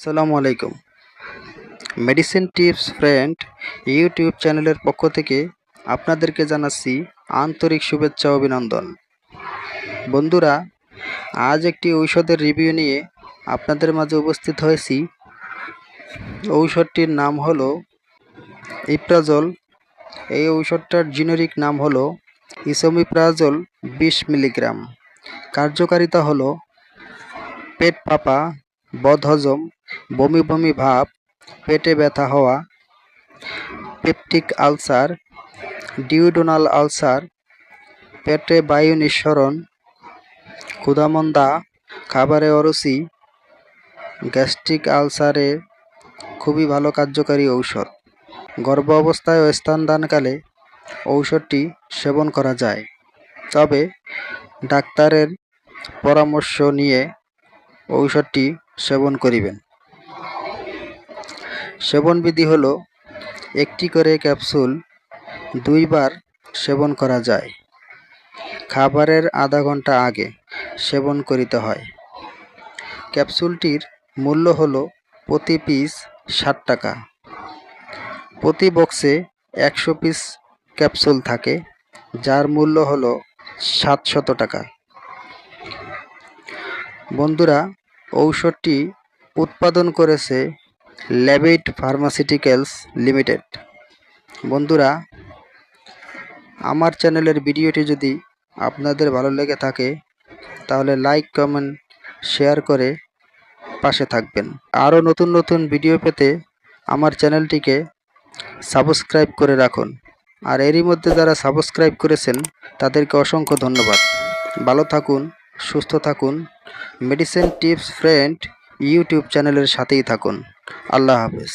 আসসালামু আলাইকুম। Medicine tips friend YouTube চ্যানেলের পক্ষ থেকে আপনাদেরকে জানাচ্ছি আন্তরিক শুভেচ্ছা অভিনন্দন। বন্ধুরা, আজ একটি ঔষধের রিভিউ নিয়ে আপনাদের মাঝে উপস্থিত হয়েছি। ঔষধটির নাম হলো ইপ্রাজল এই ঔষধটার জিনেরিক নাম হলো ইসোমিপ্রাজল বিশ মিলিগ্রাম। কার্যকারিতা হলো পেট ফাঁপা বদহজম, বমি বমি ভাব, পেটে ব্যথা হওয়া, পেপটিক আলসার, ডিউডোনাল আলসার, পেটে বায়ু নিঃসরণ, ক্ষুধামন্দা, খাবারে অরুচি, গ্যাস্ট্রিক আলসারে খুবই ভালো কার্যকারী ঔষধ। গর্ভ অবস্থায় ও স্তনদানকালে ঔষধটি সেবন করা যায়। তবে ডাক্তারের পরামর্শ নিয়ে ঔষধটি সেবন করিবেন। সেবনবিধি হলো, একটি করে ক্যাপসুল দুইবার সেবন করা যায়। খাবারের আধা ঘণ্টা আগে সেবন করিতে হয়। ক্যাপসুলটির মূল্য হলো প্রতি পিস ষাট টাকা। প্রতি বক্সে একশো পিস ক্যাপসুল থাকে, যার মূল্য হলো সাতশত টাকা। বন্ধুরা ঔষধটি উৎপাদন করেছে ল্যাবেট ফার্মাসিউটিক্যালস লিমিটেড। বন্ধুরা, আমার চ্যানেলের ভিডিওটি যদি আপনাদের ভালো লেগে থাকে, তাহলে লাইক, কমেন্ট, শেয়ার করে পাশে থাকবেন। আরও নতুন নতুন ভিডিও পেতে আমার চ্যানেলটিকে সাবস্ক্রাইব করে রাখুন। আর এরই মধ্যে যারা সাবস্ক্রাইব করেছেন, তাদেরকে অসংখ্য ধন্যবাদ। ভালো থাকুন সুস্থ থাকুন। মেডিসিন টিপস ফ্রেন্ড ইউটিউব চ্যানেলের সাথেই থাকুন। আল্লাহ হাফেজ।